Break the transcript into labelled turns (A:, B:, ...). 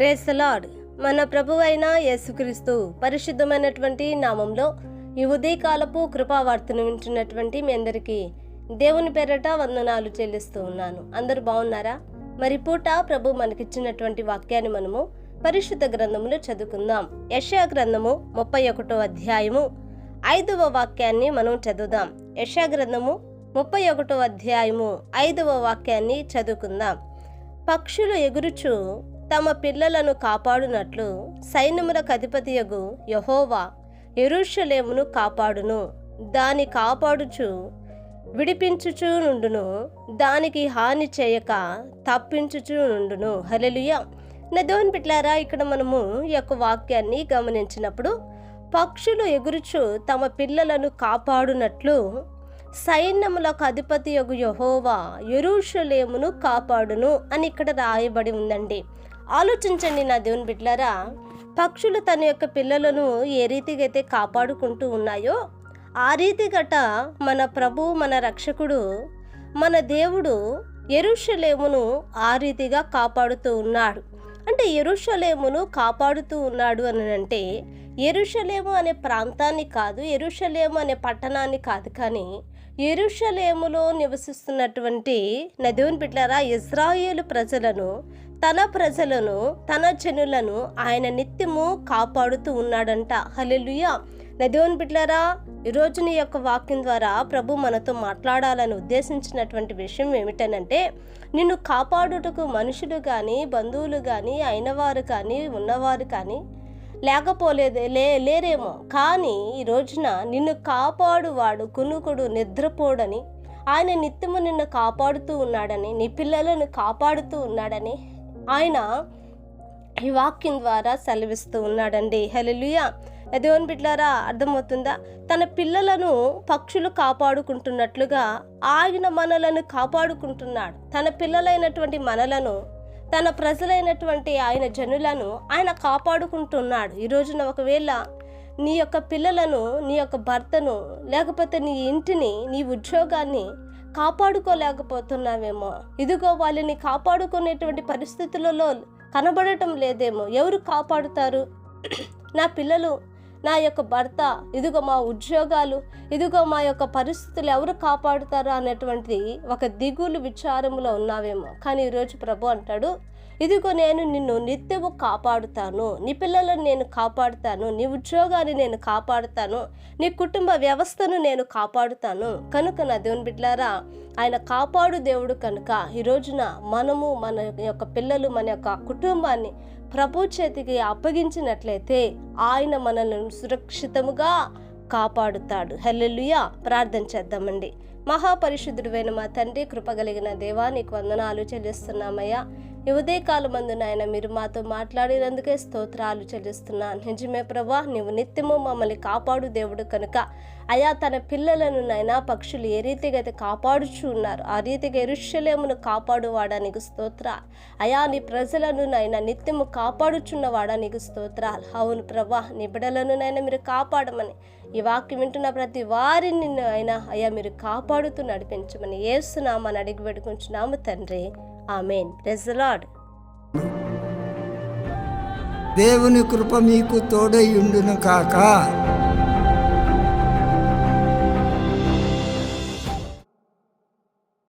A: Praise lord మన ప్రభువైన యేసుక్రీస్తు పరిశుద్ధమైనటువంటి నామంలో ఈ ఉదయకాలపు కృపావార్తను వింటున్నటువంటి మీ అందరికీ దేవుని పేరట వందనాలు చెల్లిస్తూ ఉన్నాను. అందరూ బాగున్నారా? మరి పూట ప్రభు మనకిచ్చినటువంటి వాక్యాన్ని మనము పరిశుద్ధ గ్రంథములో చదువుకుందాం. యశా గ్రంథము ముప్పై ఒకటో అధ్యాయము ఐదవ వాక్యాన్ని మనం చదువుదాం. యశా గ్రంథము ముప్పై ఒకటో అధ్యాయము ఐదవ వాక్యాన్ని చదువుకుందాం. పక్షులు ఎగురుచు తమ పిల్లలను కాపాడునట్లు సైన్యములకు అధిపతియగు యహోవా ఎరుషలేమును కాపాడును. దాని కాపాడుచు విడిపించుచు నుండును దానికి హాని చేయక తప్పించుచు నుండును. హలెలుయ నదోన్ పిట్లారా ఇక్కడ మనము యొక్క వాక్యాన్ని గమనించినప్పుడు పక్షులు ఎగురుచు తమ పిల్లలను కాపాడునట్లు సైన్యములకు అధిపతి యొక్క యహోవా ఎరుషలేమును కాపాడును అని ఇక్కడ రాయబడి ఉందండి. ఆలోచించండి నా దేవుని బిడ్డలారా పక్షులు తన యొక్క పిల్లలను ఏ రీతిగా అయితే కాపాడుకుంటూ ఉన్నాయో ఆ రీతి గట మన ప్రభు మన రక్షకుడు మన దేవుడు ఎరుషలేమును ఆ రీతిగా కాపాడుతూ ఉన్నాడు. అంటే ఎరుషలేమును కాపాడుతూ ఉన్నాడు అని అంటే ఎరుషలేము అనే ప్రాంతాన్ని కాదు ఎరుషలేము అనే పట్టణాన్ని కాదు కానీ ఎరుషలేములో నివసిస్తున్నటువంటి నదీవుని బిడ్డలారా ఇజ్రాయేలు ప్రజలను తన ప్రజలను తన జనులను ఆయన నిత్యము కాపాడుతూ ఉన్నాడంట. హలెలుయ నదీవుని బిడ్డలారా ఈరోజు నీ యొక్క వాక్యం ద్వారా ప్రభు మనతో మాట్లాడాలని ఉద్దేశించినటువంటి విషయం ఏమిటనంటే నిన్ను కాపాడుటకు మనుషులు కానీ బంధువులు కానీ అయినవారు కానీ ఉన్నవారు కానీ లేకపోలేదు లే లేరేమో. కానీ ఈ రోజున నిన్ను కాపాడువాడు కునుకుడు నిద్రపోడని ఆయన నిత్యము నిన్ను కాపాడుతూ ఉన్నాడని నీ పిల్లలను కాపాడుతూ ఉన్నాడని ఆయన ఈ వాక్యం ద్వారా సెలవిస్తూ ఉన్నాడండి. హెలలుయా దేవుని బిడ్లారా అర్థమవుతుందా? తన పిల్లలను పక్షులు కాపాడుకుంటున్నట్లుగా ఆయన మనలను కాపాడుకుంటున్నాడు. తన పిల్లలైనటువంటి మనలను తన ప్రజలైనటువంటి ఆయన జనులను ఆయన కాపాడుకుంటున్నాడు. ఈ రోజున ఒకవేళ నీ యొక్క పిల్లలను నీ యొక్క భర్తను లేకపోతే నీ ఇంటిని నీ ఉద్యోగాన్ని కాపాడుకోలేకపోతున్నావేమో. ఇదిగో వాళ్ళని కాపాడుకునేటువంటి పరిస్థితులలో కనబడటం లేదేమో. ఎవరు కాపాడుతారు? నా పిల్లలు నా యొక్క భర్త ఇదిగో మా ఉద్యోగాలు ఇదిగో మా యొక్క పరిస్థితులు ఎవరు కాపాడుతారు అనేటువంటి ఒక దిగులు విచారములో ఉన్నావేమో. కానీ ఈరోజు ప్రభు అంటాడు ఇదిగో నేను నిన్ను నిత్యము కాపాడుతాను. నీ పిల్లలను నేను కాపాడుతాను. నీ ఉద్యోగాన్ని నేను కాపాడుతాను. నీ కుటుంబ వ్యవస్థను నేను కాపాడుతాను. కనుక నా దేవుని బిడ్లారా ఆయన కాపాడు దేవుడు కనుక ఈ రోజున మనము మన యొక్క పిల్లలు మన యొక్క కుటుంబాన్ని ప్రభు చేతికి అప్పగించినట్లయితే ఆయన మనల్ని సురక్షితముగా కాపాడుతాడు. హల్లెలుయా. ప్రార్థన చేద్దామండి. మహాపరిశుద్ధుడువైన మా తండ్రి కృపగలిగిన దేవా నీకు వందనాలు చెల్లిస్తున్నామయ్యా. ఈ ఉదయకాలం మందు నాయన మీరు మాతో మాట్లాడినందుకే స్తోత్రాలు చెల్లిస్తున్నాను నిజమే ప్రభా నీవు నిత్యము మమ్మల్ని కాపాడు దేవుడు కనుక. అయా తన పిల్లలను నైనా పక్షులు ఏ రీతిగా అయితే కాపాడుచు ఉన్నారు ఆ రీతిగా ఎరుషలేమును కాపాడువాడా నీకు స్తోత్రాలు అయా నీ ప్రజలను నైనా నిత్యము కాపాడుచున్నవాడా నీకు స్తోత్రాలు అవును ప్రభా నీ బిడలను నైనా మీరు కాపాడమని ఈ వాక్యం వింటున్న ప్రతి వారిని అయినా అయ్యా మీరు కాపాడుతూ నడిపించమని ఏసునామని అడిగి పెట్టుకుంటున్నాము తండ్రి. ఆమెన్. లార్డ్.
B: దేవుని కృప మీకు తోడై ఉండును కాక.